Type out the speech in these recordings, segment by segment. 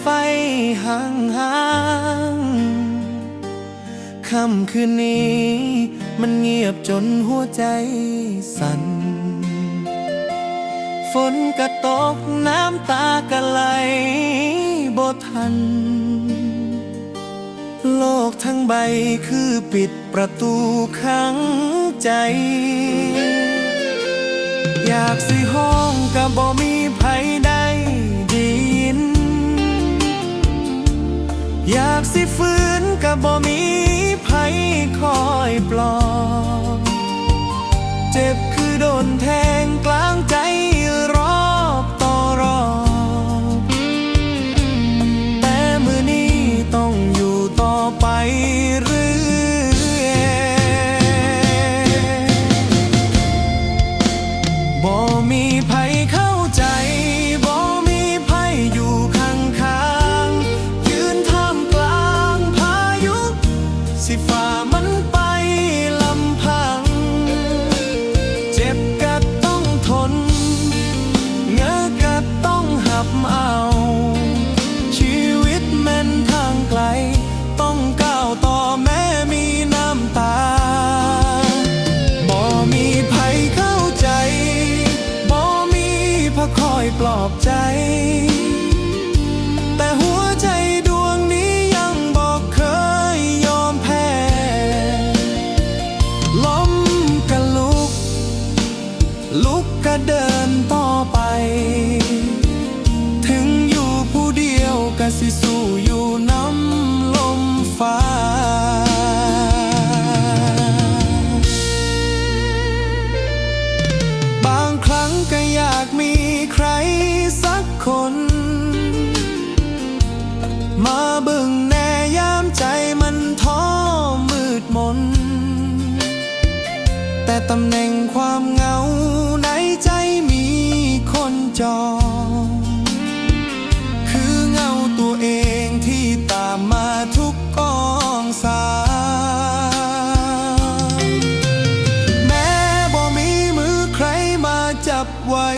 ไฟห่างห่างค่ำคืนนี้ มันเงียบจนหัวใจสั่น ฝนก็ตกน้ำตาก็ไหลบ่ทัน โลกทั้งใบคือปิดประตูขังใจ อยากสิห้องก็บ่มี สิฟื้นก็บบ่มีไผคอย ปลอบใจ แต่หัวใจดวงนี้ยังบอกเคยยอมแพ้ ล้มกะลุก ลุกก็เดินต่อ จองคือเงาตัวเองที่ตามมาทุกกองสาแม้บ่มีมือใครมาจับไว้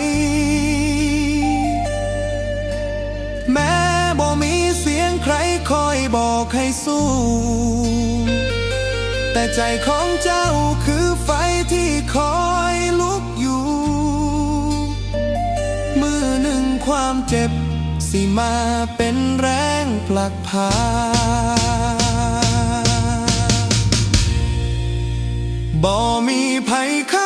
แม้บ่มีเสียงใครคอยบอกให้สู้ แต่ใจของเจ้าคือ ความเจ็บ สิมาเป็นแรงผลักพา บ่มีภัยเข้า